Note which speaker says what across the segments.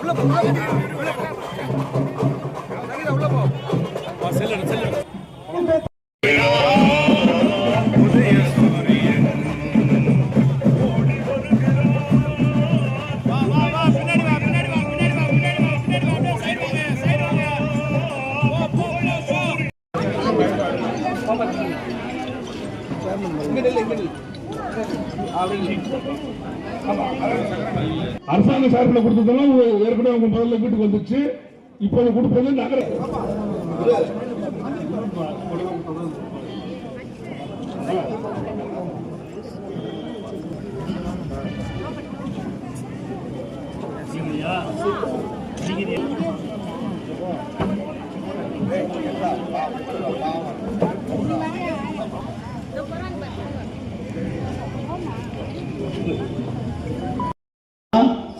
Speaker 1: உள்ள
Speaker 2: அரசாங்க சார்பில் கொடுத்ததெல்லாம் ஏற்கனவே உங்க முதல்ல வீட்டுக்கு வந்துச்சு. இப்போது கொடுப்பது நகர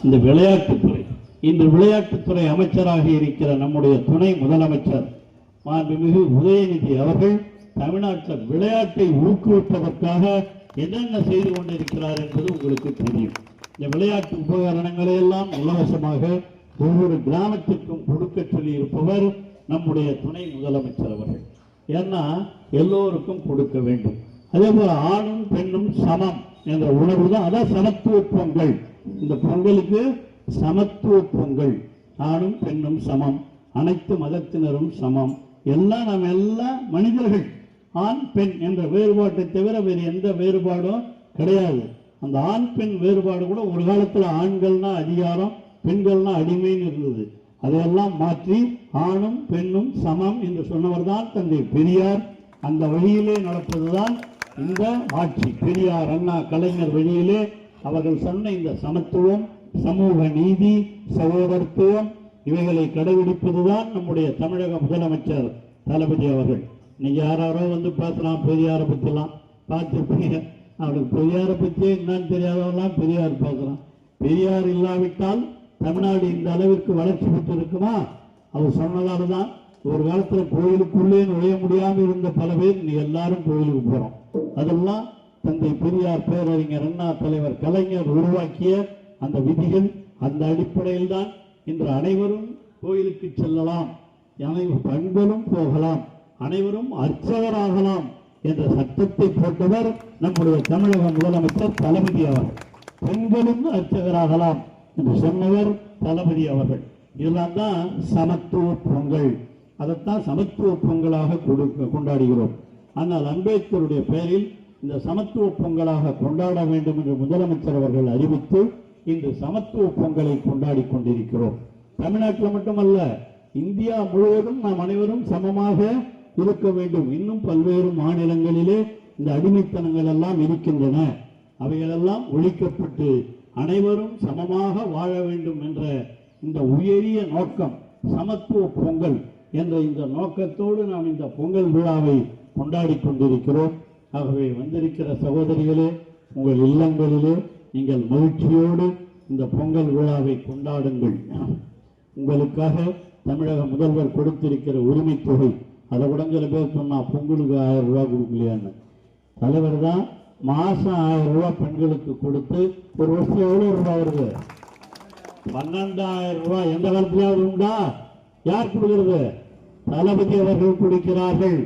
Speaker 3: இந்த விளையாட்டுத்துறை இன்று விளையாட்டுத்துறை அமைச்சராக இருக்கிற நம்முடைய துணை முதலமைச்சர் மாண்புமிகு உதயநிதி அவர்கள் தமிழ்நாட்டில் விளையாட்டை ஊக்குவிப்பதற்காக என்னென்ன செய்து கொண்டிருக்கிறார் என்பது உங்களுக்கு தெரியும். இந்த விளையாட்டு உபகரணங்களை எல்லாம் இலவசமாக ஒவ்வொரு கிராமத்திற்கும் கொடுக்க சொல்லி இருப்பவர் நம்முடைய துணை முதலமைச்சர் அவர்கள். ஏன்னா எல்லோருக்கும் கொடுக்க வேண்டும். அதே போல ஆணும் பெண்ணும் சமம் என்ற உணர்வு தான் அதான் சமத்துவ பொங்கல். இந்த பொங்கலுக்கு சமத்துவ பொங்கல். ஆணும் பெண்ணும் சமம். அனைத்து மதத்தினரும் சமம். எல்லாம் நாம் எல்லாம் மனிதர்கள். ஆண் பெண் என்ற வேறுபாட்டை தவிர வேறு எந்த வேறுபாடும் கிடையாது. அந்த ஆண் பெண் வேறுபாடு கூட ஒரு காலத்துல ஆண்கள்னா அதிகாரம் பெண்கள்னா அடிமைன்னு இருந்தது. அதையெல்லாம் மாற்றி ஆணும் பெண்ணும் சமம் என்று சொன்னவர் தான் தந்தை பெரியார். அந்த வழியிலே நடப்பதுதான் இந்த ஆட்சி. பெரியார் அண்ணா கலைஞர் வழியிலே அவர்கள் சொன்ன இந்த சமத்துவம் சமூக நீதி சகோதரத்துவம் இவைகளை கடைபிடிப்பதுதான் நம்முடைய தமிழக முதலமைச்சர் தளபதி அவர்கள். நீங்க யாராரோ வந்து பேசலாம் பெரியாரை பத்திலாம் பார்த்துருப்பீங்க. அவருக்கு பெரியாரை பற்றியே என்னன்னு தெரியாதவெல்லாம் பெரியார் பார்க்கலாம் பெரியார் இல்லாவிட்டால் தமிழ்நாடு இந்த அளவிற்கு வளர்ச்சி பெற்று இருக்குமா அவர் சொன்னதால தான் ஒரு காலத்துல கோயிலுக்குள்ளே நுழைய முடியாமல் இருந்த பல பேர் நீ எல்லாரும் கோயிலுக்கு போறோம். அதெல்லாம் தந்தை பெரியார் பேரறிஞர் அண்ணா தலைவர் கலைஞர் உருவாக்கிய அந்த விதிகள் அந்த அடிப்படையில் தான் இன்று அனைவரும் கோயிலுக்கு செல்லலாம். அனைவரும் பெண்களும் போகலாம். அனைவரும் அர்ச்சகராகலாம் என்ற சட்டத்தை போட்டவர் நம்முடைய தமிழக முதலமைச்சர் தளபதி அவர்கள். பெண்களும் அர்ச்சகராகலாம் என்று சொன்னவர் தளபதி அவர்கள். இதெல்லாம் தான் சமத்துவ பொங்கல். அதைத்தான் சமத்துவ பொங்கலாக கொடுக்க கொண்டாடுகிறோம். ஆனால் அம்பேத்கருடைய பெயரில் இந்த சமத்துவ பொங்கலாக கொண்டாட வேண்டும் என்று முதலமைச்சர் அவர்கள் அறிவித்து இன்று சமத்துவ பொங்கலை கொண்டாடி கொண்டிருக்கிறோம். தமிழ்நாட்டில் மட்டுமல்ல இந்தியா முழுவதும் நாம் அனைவரும் சமமாக இருக்க வேண்டும். இன்னும் பல்வேறு மாநிலங்களிலே இந்த அடிமைத்தனங்கள் எல்லாம் இருக்கின்றன. அவைகளெல்லாம் ஒழிக்கப்பட்டு அனைவரும் சமமாக வாழ வேண்டும் என்ற இந்த உயரிய நோக்கம் சமத்துவ பொங்கல் என்ற இந்த நோக்கத்தோடு நாம் இந்த பொங்கல் விழாவை கொண்டாடி கொண்டிருக்கிறோம். ஆகவே வந்திருக்கிற சகோதரிகளே உங்கள் இல்லங்களிலே நீங்கள் மகிழ்ச்சியோடு இந்த பொங்கல் விழாவை கொண்டாடுங்கள். உங்களுக்காக தமிழக முதல்வர் கொடுத்திருக்கிற உரிமை தொகை அதை கூட சில பேர் சொன்னால் பொங்கலுக்கு ஆயிரம் ரூபா கொடுக்கலையான்னு. தலைவர் தான் மாதம் ஆயிரம் ரூபா பெண்களுக்கு கொடுத்து ஒரு வருஷம் எவ்வளோ ரூபாய் வருது? பன்னெண்டாயிரம் ரூபாய். எந்த காலத்திலாவது உண்டா? யார் கொடுக்கிறது? தளபதி அவர்கள் கொடுக்கிறார்கள்.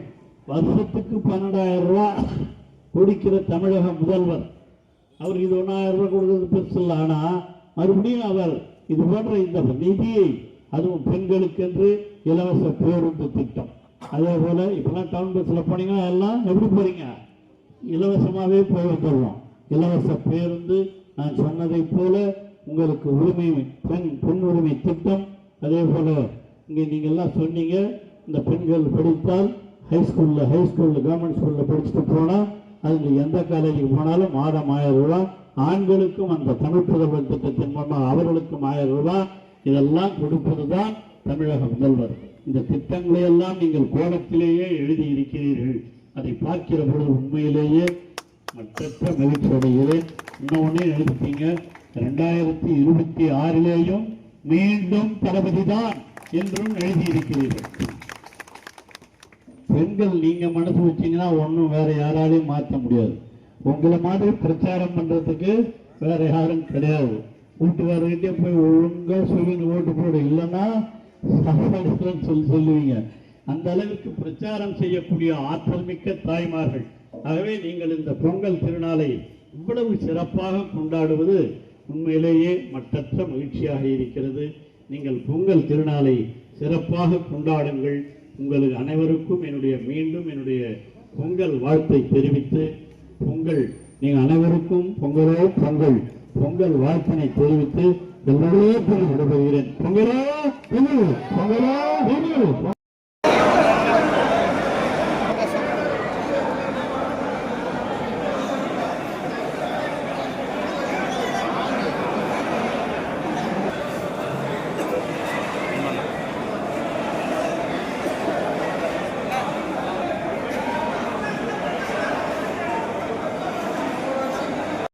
Speaker 3: வருஷத்துக்கு பன்னெண்டாயிரம் ரூபா கொடுக்கிற தமிழக முதல்வர். அவர் இது ஒன்றாயிரம் ரூபாய் கொடுக்கறது பெருசு இல்லை. ஆனால் மறுபடியும் அவர் இது போன்ற இந்த நிதியை அதுவும் பெண்களுக்கென்று இலவச பேருந்து திட்டம். அதே போல இப்பெல்லாம் டவுன் பஸ்ஸில் போனீங்கன்னா எல்லாம் எப்படி போறீங்க? இலவசமாகவே போய் வந்துடுவோம் இலவச பேருந்து நான் சொன்னதைப் போல உங்களுக்கு உரிமை பெண் பெண் உரிமை திட்டம். அதே போல இங்கே நீங்க எல்லாம் சொன்னீங்க இந்த பெண்கள் படித்தால் ஹைஸ்கூலில் ஹைஸ்கூலில் கவர்மெண்ட் ஸ்கூலில் படிச்சுட்டு போனால் அதில் எந்த காலேஜுக்கு போனாலும் மாதம் ஆயிரம் ரூபாய் ஆண்களுக்கும் அந்த தமிழ் புதல்வர் திட்டத்தின் மூலமாக அவர்களுக்கும் ஆயிரம் ரூபாய் இதெல்லாம் கொடுப்பது தான் தமிழக முதல்வர். இந்த திட்டங்களை எல்லாம் நீங்கள் கோலத்திலேயே எழுதி இருக்கிறீர்கள் அதை பார்க்கிற பொழுது உண்மையிலேயே மற்ற மகிழ்ச்சி அடைகிறேன். இன்னொன்னே எழுதிட்டீங்க. ரெண்டாயிரத்தி இருபத்தி ஆறிலேயும் மீண்டும் தளபதிதான் என்றும் எழுதியிருக்கிறீர்கள். பெண்கள் நீங்க மனசு வச்சீங்கன்னா ஒன்றும் வேற யாராலையும் மாற்ற முடியாது. உங்களை மாதிரி பிரச்சாரம் பண்றதுக்கு வேற யாரும் கிடையாது. வீட்டுக்காரர்கிட்டே போய் ஒழுங்கா சொல்லுங்க ஓட்டு போடு. இல்லைன்னா சாப்பாடுன்னு சொல்லி சொல்லுவீங்க. அந்த அளவிற்கு பிரச்சாரம் செய்யக்கூடிய ஆற்றல் மிக்க தாய்மார்கள். ஆகவே நீங்கள் இந்த பொங்கல் திருநாளை இவ்வளவு சிறப்பாக கொண்டாடுவது உண்மையிலேயே மற்றற்ற மகிழ்ச்சியாக இருக்கிறது. நீங்கள் பொங்கல் திருநாளை சிறப்பாக கொண்டாடுங்கள். உங்களுக்கு அனைவருக்கும் என்னுடைய மீண்டும் என்னுடைய பொங்கல் வாழ்த்தை தெரிவித்து பொங்கல் நீங்கள் அனைவருக்கும் பொங்கலோ பொங்கல் பொங்கல் வாழ்த்தினை தெரிவித்து எல்லோரும் விடைபெறுகிறேன் பொங்கலோ பொங்கல் பொங்கலோ.